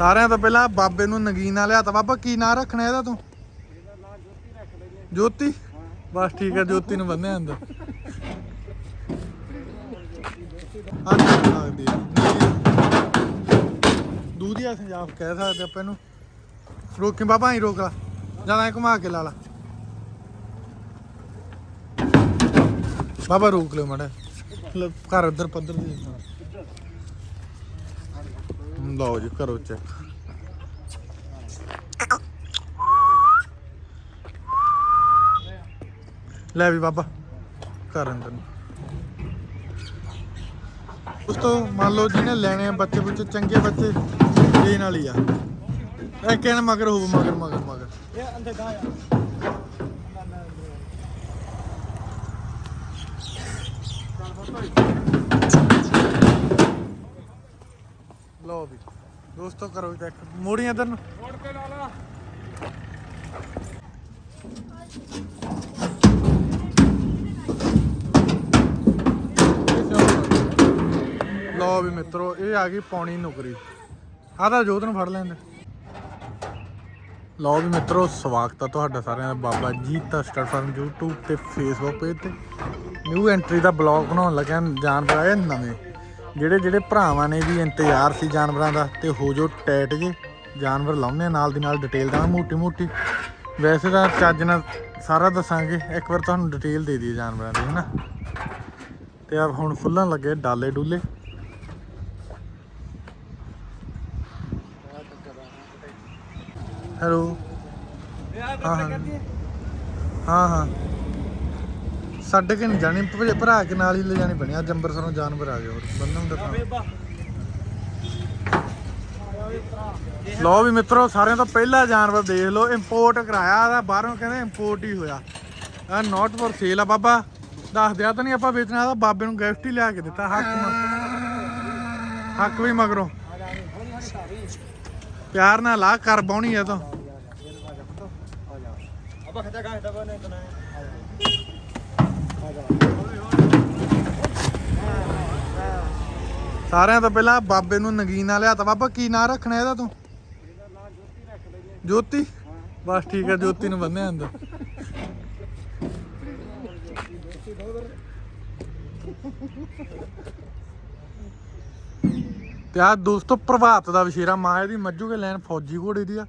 ਸਾਰਿਆਂ ਤੋਂ ਪਹਿਲਾਂ ਬਾਬੇ ਨੂੰ ਨਗੀਨਾ ਲਿਆ ਤਾ ਬਾਬਾ, ਕੀ ਨਾਂ ਰੱਖਣਾ ਇਹਦਾ ਤੂੰ? ਜੋਤੀ? ਬਸ ਠੀਕ ਹੈ ਜੋਤੀ ਨੂੰ ਬੰਨਿਆ ਅੰਦਰ। ਆ ਸਕਦੀ ਹੈ ਦੂਧੀਆ ਸੰਜਾਬ ਕਹਿ ਸਕਦੇ ਆਪਾਂ ਇਹਨੂੰ। ਰੋਕੀ ਬਾਬਾ ਹੀ ਰੋਕ ਲਾ। ਜਾਂ ਐਂ ਘੁਮਾ ਕੇ ਲਾ ਲਾ। ਬਾਬਾ, ਰੋਕ ਲਿਓ ਮੜਾ ਘਰ ਉਧਰ ਪੱਧਰ ਦੀ ਲਓ ਜੀ, ਕਰੋ ਚੈੱਕ ਲੈ ਵੀ ਬਾਬਾ, ਕਰ ਅੰਦਰ ਉਸ ਤੋਂ ਮੰਨ ਲਓ ਜਿਹਨੇ ਲੈਣੇ ਆ ਬੱਚੇ ਬੱਚੇ, ਚੰਗੇ ਬੱਚੇ, ਦੇਣ ਵਾਲੀ ਆ। ਇਹ ਕਹਿਣ ਮਗਰ ਹੋਊ, ਮਗਰ ਮਗਰ ਮਗਰ। ਇਹ ਅੰਦਰ ਗਾ ਆ ਲਓ ਵੀ। ਦੋਸਤੋ, ਕਰੋ ਚੈੱਕ ਮੋੜੀ ਇਧਰ ਨੂੰ। ਮੋੜ ਕੇ ਲਾ ਲਾ ਲਓ ਵੀ ਮਿੱਤਰੋ, ਇਹ ਆ ਗਈ ਪੌਣੀ ਨੁਕਰੀ। ਆਹ ਤਾਂ ਜੋਤ ਨੂੰ ਫੜ ਲੈਂਦੇ। ਲਓ ਵੀ ਮਿੱਤਰੋ, ਸਵਾਗਤ ਆ ਤੁਹਾਡਾ ਸਾਰਿਆਂ ਦਾ। ਬਾਬਾ ਜੀ ਦਾ ਸਟਾਰ ਫਾਰਮ YouTube ਤੇ Facebook ਪੇਜ ਤੇ। ਨਿਊ ਐਂਟਰੀ ਦਾ ਬਲੌਗ ਬਣਾਉਣ ਲੱਗਿਆ ਜਾਨਵਰ ਆਏ ਨਵੇਂ। ਜਿਹੜੇ ਜਿਹੜੇ ਭਰਾਵਾਂ ਨੇ ਵੀ ਇੰਤਜ਼ਾਰ ਸੀ ਜਾਨਵਰਾਂ ਦਾ ਤੇ ਹੋ ਜੋ ਟੈਟ ਜੇ ਜਾਨਵਰ ਲਾਉਂਦੇ ਆ ਨਾਲ ਦੀ ਨਾਲ ਡਿਟੇਲ ਦਾ ਮੋਟੀ ਮੋਟੀ। ਵੈਸੇ ਤਾਂ ਚੱਜ ਨਾਲ ਸਾਰਾ ਦੱਸਾਂਗੇ ਇੱਕ ਵਾਰ ਤੁਹਾਨੂੰ ਡਿਟੇਲ ਦੇ ਦਈਏ ਜਾਨਵਰਾਂ ਦੀ ਹੈਨਾ? ਤੇ ਆ ਹੁਣ ਫੁੱਲਣ ਲੱਗੇ ਡਾਲੇ ਡੁੱਲੇ। ਹੈਲੋ ਇਹ ਹਾਂ, ਹਾਂ ਹਾਂ। ਛੱਡ ਕੇ ਨਹੀਂ ਜਾਣੀ, ਭਜ- ਭਰਾ ਕੇ ਨਾਲ ਹੀ ਲੈ ਜਾਣੀ ਬਣੀ, ਅੱਜ ਅੰਬਰਸਰੋਂ ਜਾਨਵਰ ਆ ਗਏ ਹੋਰ, ਬੰਨਣ ਦਾ ਤਾਂ ਵੀ ਮਿੱਤਰੋ, ਸਾਰਿਆਂ ਤੋਂ ਪਹਿਲਾ ਜਾਨਵਰ ਦੇਖ ਲਓ ਇੰਪੋਰਟ ਕਰਾਇਆ ਦਾ ਬਾਹਰੋਂ ਕਹਿੰਦੇ ਇੰਪੋਰਟ ਹੀ ਹੋਇਆ। ਆ ਨਾਟ ਫॉर ਸੇਲ ਆ ਬਾਬਾ, ਦੱਸ ਦਿਆ ਤਾਂ ਨਹੀਂ ਆਪਾਂ ਵੇਚਣਾ ਤਾਂ ਬਾਬੇ ਨੂੰ ਗਿਫਟ ਹੀ ਲਿਆ ਕੇ ਦਿੱਤਾ, ਹੱਕ ਮ- ਹੱਕ ਵੀ ਮਗਰੋਂ। ਪਿਆਰ ਨਾਲ ਲਾ ਕਰ ਬਾਉਣੀ ਆ ਤਾਂ। ਅਬਾ ਖੱਜਾ ਗਾ ਦਬਾ ਨਹੀਂ ਬਣਾਇਆ ਸਾਰਿਆਂ ਤੋਂ ਪਹਿਲਾਂ ਬਾਬੇ ਨੂੰ ਨਗੀਨਾ ਲਿਆ ਤਾ। ਬਾਬਾ, ਕੀ ਨਾਂ ਰੱਖਣਾ ਇਹਦਾ ਤੂੰ? ਜੋਤੀ ਬਸ ਠੀਕ ਹੈ, ਜੋਤੀ ਨੂੰ ਬੰਨਿਆ ਅੰਦਰ। ਤੇ ਆ ਦੋਸਤੋ, ਪ੍ਰਭਾਤ ਦਾ ਵਿਸ਼ੇਰਾ ਮਾਂ ਇਹਦੀ ਮੱਝੂ ਕੇ ਲੈਣ ਫੌਜੀ ਘੋੜੇ ਦੀ ਆ।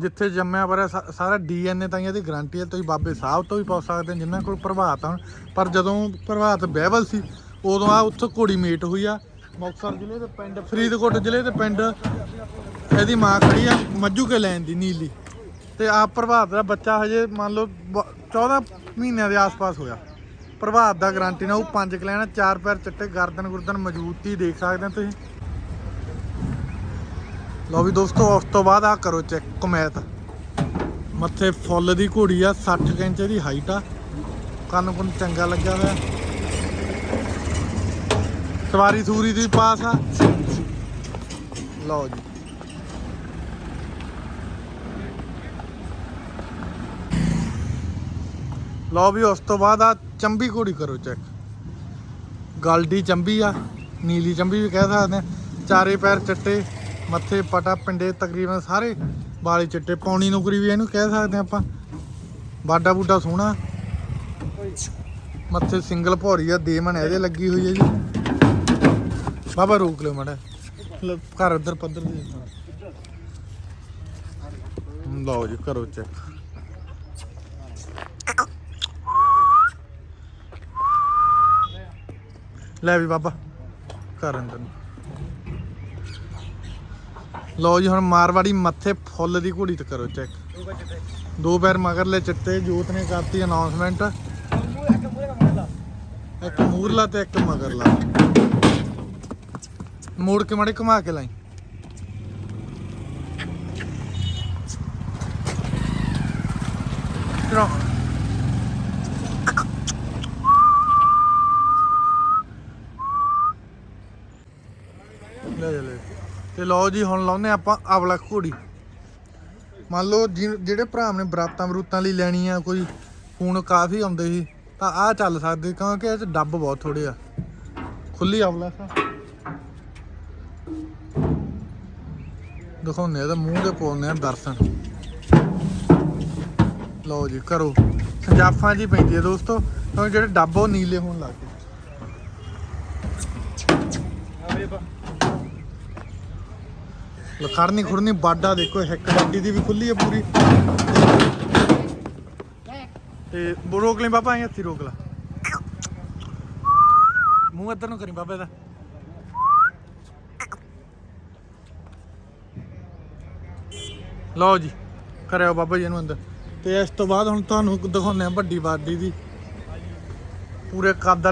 ਜਿੱਥੇ ਜੰਮਿਆ ਪਰ ਸਾਰਾ ਡੀਐਨਏ ਤਾਂ ਇਹਦੀ ਗਾਰੰਟੀ ਹੈ, ਤੁਸੀਂ ਬਾਬੇ ਸਾਹਿਬ ਤੋਂ ਵੀ ਪੁੱਛ ਸਕਦੇ ਹੋ, ਜਿਨ੍ਹਾਂ ਕੋਲ ਪ੍ਰਭਾਤ ਆ ਪਰ ਜਦੋਂ ਪ੍ਰਭਾਤ ਬਹਿਬਲ ਸੀ, ਉਦੋਂ ਆ ਉੱਥੋਂ ਘੋੜੀ ਮੇਟ ਹੋਈ ਆ। ਮੁਕਤਸਰ ਜ਼ਿਲ੍ਹੇ ਦੇ ਪਿੰਡ, ਫਰੀਦਕੋਟ ਜ਼ਿਲ੍ਹੇ ਦੇ ਪਿੰਡ, ਇਹਦੀ ਮਾਂ ਖੜੀ ਆ ਮੱਜੂ ਕੇ ਲੈਣ ਦੀ, ਨੀਲੀ। ਤੇ ਆ ਪ੍ਰਭਾਤ ਦਾ ਬੱਚਾ ਹਜੇ ਮੰਨ ਲਓ ਬ- 14 ਮਹੀਨਿਆਂ ਦੇ ਆਸ-ਪਾਸ ਹੋਇਆ। ਪ੍ਰਭਾਤ ਦਾ ਗਾਰੰਟੀ ਨਾਲ ਉਹ ਪੰਜ ਕਲੈਣਾ ਚਾਰ ਪੈਰ ਚਿੱਟੇ ਗਰਦਨ ਗੁਰਦਨ ਹੀ ਦੇਖ ਸਕਦੇ ਹੋ ਤੁਸੀਂ। ਲਓ ਵੀ ਦੋਸਤੋ, ਉਸ ਤੋਂ ਬਾਅਦ ਆ ਕਰੋ ਚੈੱਕ ਕਮੈਤ। ਮੱਥੇ ਫੁੱਲ ਦੀ ਘੋੜੀ ਆ 60 ਕੁ ਇੰਚ ਦੀ ਹਾਈਟ ਆ। ਕੰਨ ਕੁੰਨ ਚੰਗਾ ਲੱਗਿਆ ਹੋਇਆ। ਸਵਾਰੀ ਸੂਰੀ ਦੀ ਪਾਸ ਆ। ਲਓ ਜੀ। ਲਓ ਵੀ ਉਸ ਤੋਂ ਬਾਅਦ ਆ ਚੰਬੀ ਘੋੜੀ ਕਰੋ ਚੈੱਕ ਗਲਡੀ ਚੰਬੀ ਆ, ਨੀਲੀ ਚੰਬੀ ਵੀ ਕਹਿ ਸਕਦੇ ਆ। ਚਾਰੇ ਪੈਰ ਚਿੱਟੇ। ਮੱਥੇ ਪਟਾ ਪਿੰਡੇ ਤਕਰੀਬਨ ਸਾਰੇ ਵਾਲੇ ਚਿੱਟੇ, ਪੌਣੀ ਨੌਕਰੀ ਵੀ ਇਹਨੂੰ ਕਹਿ ਸਕਦੇ ਆ ਆਪਾਂ। ਬਾਡਾ ਬੂਡਾ ਸੋਹਣਾ। ਮੱਥੇ ਸਿੰਗਲ ਭੌਰੀ ਆ ਦੇਮਨ ਇਹਦੇ ਲੱਗੀ ਹੋਈ ਹੈ ਜੀ। ਬਾਬਾ ਰੋਕ ਲਿਓ ਮੜਾ ਘਰ ਉਧਰ ਪੱਧਰ ਦੀ ਲਓ ਜੀ, ਕਰੋ ਚੈੱਕ। ਲੈ ਵੀ ਬਾਬਾ ਕਰ ਅੰਦਰ ਲਓ ਜੀ, ਹੁਣ ਮਾਰਵਾੜੀ ਮੱਥੇ ਫੁੱਲ ਦੀ ਘੋੜੀ ਤੇ ਕਰੋ ਚੈੱਕ ਦੋ ਪੈਰ ਮਗਰਲੇ ਚਿੱਟੇ, ਜੋਤ ਨੇ ਕਰਤੀ ਅਨਾਉਂਸਮੈਂਟ ਇੱਕ ਇੱਕ ਮੂਰਲਾ ਤੇ ਇੱਕ ਮਗਰਲਾ। ਮੋੜ ਕੇ ਮੜੇ ਘੁਮਾ ਕੇ ਲਾਈ। ਚਲੋ ਲੈ ਜਾ ਲੈ ਤੇ ਲਓ ਜੀ, ਹੁਣ ਲਾਉਨੇ ਆਪਾਂ ਅਵਲਾ ਘੋੜੀ। ਮੰਨ ਲਓ ਜਿ- ਜਿਹੜੇ ਭਰਾ ਨੇ ਬਰਾਤਾਂ ਬਰੂਤਾਂ ਲਈ ਲੈਣੀ ਆ ਕੋਈ ਫੋਨ ਕਾਫੀ ਆਉਂਦੇ ਸੀ, ਤਾਂ ਆਹ ਚੱਲ ਸਕਦੇ, ਕਿਉਂਕਿ ਇਹ ਚ ਡੱਬ ਬਹੁਤ ਥੋੜੇ ਆ। ਖੁੱਲੀ ਅਵਲਾ ਸਾ। ਦਿਖਾਉਂਦੇ ਆ ਤਾਂ ਮੂੰਹ ਦੇ ਪਾਉਂਦੇ ਆ ਦਰਸ਼ਨ। ਲਓ ਜੀ, ਕਰੋ। ਸੰਜਾਫਾਂ ਜੀ ਪੈਂਦੀ ਹੈ ਦੋਸਤੋ, ਕਿਉਂਕਿ ਜਿਹੜੇ ਡੱਬ ਉਹ ਨੀਲੇ ਹੋਣ ਲੱਗ ਗਏ ਆ ਵੇ ਬਾ ਲਖੜਨੀ ਖੁਰਨੀ ਬਾਡਾ ਦੇਖੋ ਇੱਕ ਡੱਡੀ ਦੀ ਵੀ ਖੁੱਲੀ ਹੈ ਪੂਰੀ। ਤੇ ਰੋਕ ਲਈ ਬਾਬਾ ਇੱਥੇ ਰੋਕ ਲਾ। ਮੂੰਹ ਇੱਧਰ ਨੂੰ ਕਰੀ ਬਾਬੇ ਦਾ। ਲਓ ਜੀ, ਕਰਿਓ ਬਾਬਾ ਜੀ ਇਹਨੂੰ ਅੰਦਰ। ਤੇ ਇਸ ਤੋਂ ਬਾਅਦ ਹੁਣ ਤੁਹਾਨੂੰ ਦਿਖਾਉਂਦੇ ਆ ਵੱਡੀ ਬਾਡੀ ਦੀ। ਪੂਰੇ ਕੱਦ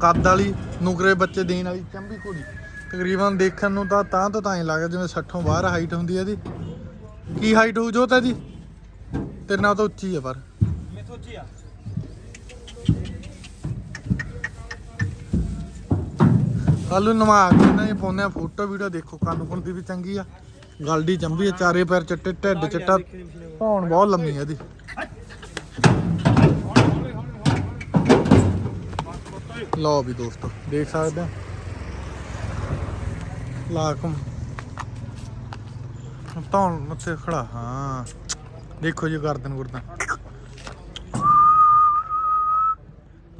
ਕੱਦ ਵਾਲੀ ਨੁਕਰੇ ਬੱਚੇ ਦੇਣ ਵਾਲੀ ਚੰਬੀ ਘੋੜੀ। ਤਕਰੀਬਨ ਦੇਖਣ ਨੂੰ ਤਾਂ ਤਾਂ ਤੋਂ ਤਾਂ ਹੀ ਲੱਗਦਾ ਜਿਵੇਂ 60 ਬਾਹਰ ਹਾਈਟ ਹੁੰਦੀ ਹੈ ਇਹਦੀ। ਕੀ ਹਾਈਟ ਹੋਊ ਜੋਤ ਇਹਦੀ? ਤੇਰੇ ਨਾਲ ਤਾਂ ਉੱਚੀ ਹੈ ਪਰ। ਮੇਥੋਂ ਚੀ ਆ ਕੱਲ ਨੂੰ ਕੇ ਇਹਨਾਂ ਇਹ ਪਾਉਂਦੇ ਫੋਟੋ ਵੀਡੀਓ ਦੇਖੋ, ਕੰਨ ਕੁੰਨ ਦੀ ਵੀ ਚੰਗੀ ਆ। ਗਲਡੀ ਚੰਬੀ ਆ, ਚਾਰੇ ਪੈਰ ਚਿੱਟੇ, ਢਿੱਡ ਚਿੱਟਾ। ਧੌਣ ਬਹੁਤ ਲੰਮੀ ਆ ਇਹਦੀ। ਲਓ ਵੀ ਦੋਸਤੋ, ਦੇਖ ਸਕਦੇ ਆ। ਲਾਕਮ। ਧੌਣ ਉੱਤੇ ਖੜਾ, ਹਾਂ। ਦੇਖੋ ਜੀ ਗਰਦਨ ਗੁਰਦਨ।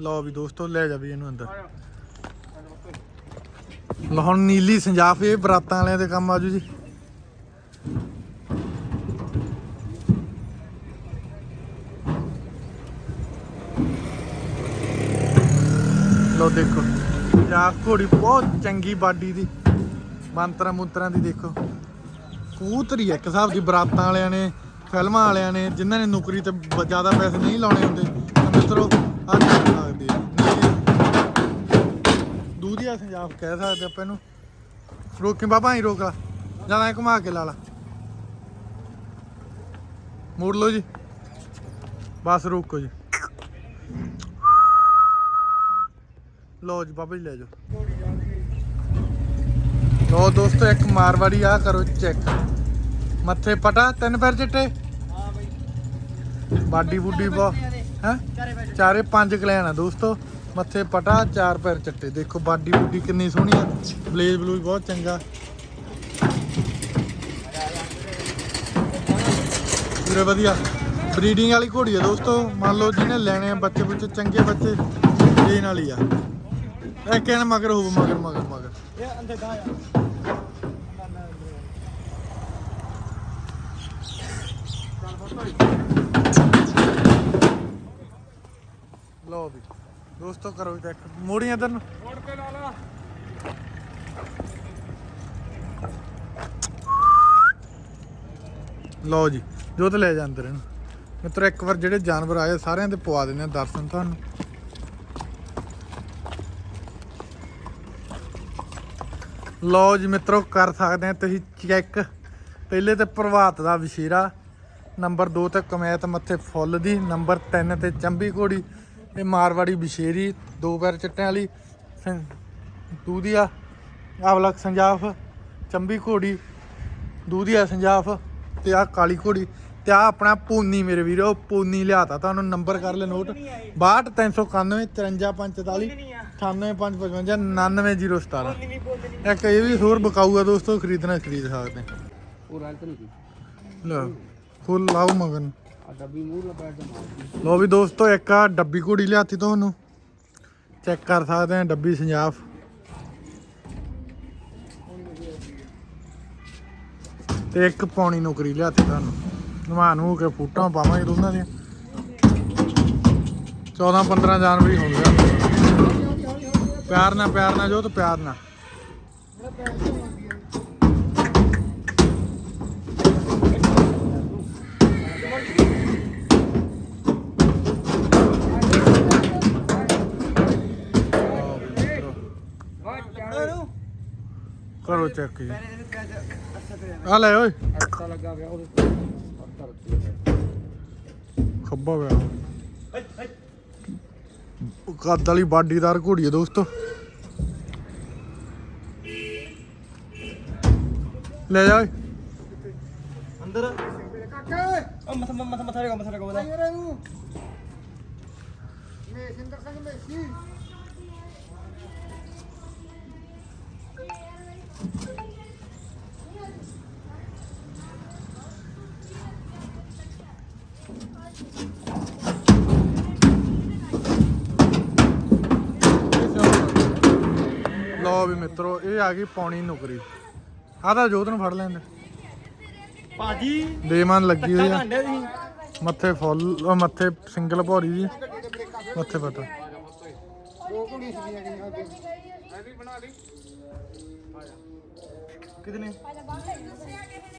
ਲਓ ਵੀ ਦੋਸਤੋ, ਲੈ ਜਾ ਵੀ ਇਹਨੂੰ ਅੰਦਰ। ਲਓ ਹੁਣ ਨੀਲੀ ਸੰਜਾਫ ਇਹ ਬਰਾਤਾਂ ਵਾਲਿਆਂ ਦੇ ਕੰਮ ਆਜੂ ਜੀ। ਲਓ ਦੇਖੋ ਜਾ ਘੋੜੀ ਬਹੁਤ ਚੰਗੀ ਬਾਡੀ ਦੀ। ਮੰਤਰਾਂ ਮੁੰਤਰਾਂ ਦੀ ਦੇਖੋ। ਕਬੂਤਰੀ ਇੱਕ ਹਿਸਾਬ ਦੀ ਬਰਾਤਾਂ ਵਾਲਿਆਂ ਨੇ, ਫਿਲਮਾਂ ਵਾਲਿਆਂ ਨੇ, ਜਿਨ੍ਹਾਂ ਨੇ ਨੌਕਰੀ ਤੇ ਜ਼ਿਆਦਾ ਪੈਸੇ ਨਹੀਂ ਲਾਉਣੇ ਹੁੰਦੇ, ਤਾਂ ਮਿੱਤਰੋ, ਆਹ ਦੇਖ ਸਕਦੇ ਆ। ਦੂਧੀਆ ਸੰਜਾਫ ਕਹਿ ਸਕਦੇ ਆਪਾਂ ਇਹਨੂੰ। ਰੋਕੀ, ਬਾਬਾ ਹੀ ਰੋਕ ਲਾ, ਜਾਂ ਘੁਮਾ ਕੇ ਲਾ ਲਾ। ਮੋੜ ਲਓ ਜੀ। ਬਸ ਰੋਕੋ ਜੀ। ਲਓ ਜੀ, ਬਾਬਾ ਜੀ ਲੈ ਜਾਓ। ਲਓ ਦੋਸਤੋ ਇੱਕ ਮਾਰਵਾੜੀ ਆ ਕਰੋ ਚੈੱਕ ਮੱਥੇ ਪਟਾ ਤਿੰਨ ਪੈਰ ਚਿੱਟੇ? ਹਾਂ ਬਈ ਬਾਡੀ ਬੁੱਡੀ ਬਾ ਹੈ? ਚਾਰੇ ਪੰਜ ਆ ਦੋਸਤੋ। ਮੱਥੇ ਪਟਾ ਚਾਰ ਪੈਰ ਚੱਟੇ। ਦੇਖੋ ਬਾਡੀ ਬੁੱਡੀ ਕਿੰਨੀ ਸੋਹਣੀ ਆ। ਬਲੇਜ ਬਲੂਜ ਬਹੁਤ ਚੰਗਾ। ਪੂਰੇ ਵਧੀਆ। ਬਰੀਡਿੰਗ ਵਾਲੀ ਘੋੜੀ ਆ ਦੋਸਤੋ। ਮੰਨ ਲਓ ਜਿਹਨੇ ਲੈਣੇ ਆ ਬੱਚੇ ਬੁੱਚੇ ਚੰਗੇ ਬੱਚੇ ਦੇਣ ਵਾਲੀ ਆ। ਇਹ ਕਹਿਣ ਮਗਰ ਹੋਊ ਮਗਰ ਮਗਰ ਮਗਰ। ਇਹ ਅੰਦਰ ਗਾ ਆ। ਲਓ ਵੀ ਦੋਸਤੋ ਕਰੋ ਚੈੱਕ ਮੋੜੀ ਇਧਰ ਨੂੰ। ਰੋਡ ਤੇ ਲਾ ਲਾ। ਲਓ ਜੀ ਜੋ ਤੇ ਲੈ ਜਾ ਅੰਦਰ ਇਹਨੂੰ। ਮਿੱਤਰੋ ਇੱਕ ਵਾਰ ਜਿਹੜੇ ਜਾਨਵਰ ਆਏ ਸਾਰਿਆਂ ਦੇ ਪਵਾ ਦਿੰਦੇ ਆ ਦਰਸ਼ਨ ਤੁਹਾਨੂੰ। ਲਓ ਜੀ ਮਿੱਤਰੋ ਕਰ ਸਕਦੇ ਆ ਤੁਸੀਂ ਚੈੱਕ। ਪਹਿਲੇ ਤੇ ਪ੍ਰਭਾਤ ਦਾ ਵਿਸ਼ੇਰਾ। ਨੰਬਰ 2 ਤੇ ਕਮੈਤ ਮੱਥੇ ਫੁੱਲ ਦੀ ਨੰਬਰ 3 ਤੇ ਚੰਬੀ ਘੋੜੀ ਇਹ ਮਾਰਵਾੜੀ ਵਿਸ਼ੇਰੀ ਦੋ ਪੈਰ ਚਿੱਟਿਆਂ ਵਾਲੀ ਦੂਧੀਆ ਆਵਲਕ ਸੰਜਾਫ ਚੰਬੀ ਘੋੜੀ ਦੂਧੀਆ ਸੰਜਾਫ ਤੇ ਆ ਕਾਲੀ ਘੋੜੀ ਤੇ ਆ ਆਪਣਾ ਪੂਨੀ ਮੇਰੇ ਵੀਰੋ ਪੂਨੀ ਲਿਆਤਾ ਤੁਹਾਨੂੰ ਨੰਬਰ ਕਰ ਲੈ ਨੋਟ 62391 54544 ਨਹੀਂ ਆ 98555 99017 ਬੋਲਦੀ ਨਹੀਂ ਬੋਲਦੀ ਨਹੀਂ ਇੱਕ ਇਹ ਵੀ ਹੋਰ ਬਕਾਊ ਆ ਦੋਸਤੋ ਖਰੀਦਣਾ ਖਰੀਦ ਸਕਦੇ। ਨਹੀਂ ਲਓ ਫੁੱਲ ਲਾਓ ਮਗਨ। ਆ ਡੱਬੀ ਲੋ ਵੀ ਦੋਸਤੋ ਇੱਕ ਆ ਡੱਬੀ ਘੋੜੀ ਲਿਆਤੀ ਤੁਹਾਨੂੰ। ਚੈੱਕ ਕਰ ਸਕਦੇ ਆ ਡੱਬੀ ਸੰਜਾਫ। ਤੇ ਇੱਕ ਪੌਣੀ ਨੌਕਰੀ ਲਿਆਤੀ ਤੁਹਾਨੂੰ। ਨਵਾ ਨੂੰ ਕੇ ਫੋਟੋਆਂ ਪਾਵਾਂਗੇ ਦੋਨਾਂ ਦੀਆਂ। 14 15 ਜਨਵਰੀ ਹੋ ਗਿਆ ਪਿਆਰ ਨਾਲ ਪਿਆਰ ਨਾਲ ਜੋ ਤੇ ਪਿਆਰ ਨਾਲ। ਕਰੋ ਚੈੱਕ ਜੀ ਆ ਲੈ ਓਏ। ਅੱਛਾ ਲੱਗਾ ਗਿਆ ਖੱਬਾ ਪਿਆ। ਕੱਦ ਵਾਲੀ ਬਾਡੀਦਾਰ ਘੋੜੀ ਹੈ ਦੋਸਤੋ। ਲੈ ਜਾ ਓਏ। ਅੰਦਰ। ਕਾਕਾ। ਉਹ ਮਥਾ ਮਥਾ ਮਥਾ ਰੇਗਾ ਮਥਾ ਰੇਗਾ ਉਹਦਾ ਲਓ ਵੀ ਮਿੱਤਰੋ ਇਹ ਆ ਗਈ ਪੌਣੀ ਨੁਕਰੀ। ਆਹ ਤਾਂ ਜੋਤ ਨੂੰ ਫੜ ਲੈਂਦੇ। ਭਾਜੀ ਬੇਮਨ ਲੱਗੀ ਹੋਈ ਆ। ਘੰਟੇ ਦੀ ਮੱਥੇ ਫੁੱਲ ਉਹ ਮੱਥੇ ਸਿੰਗਲ ਭੌਰੀ ਜੀ। ਮੱਥੇ ਪਤਾ ਕਿਤਨੇ?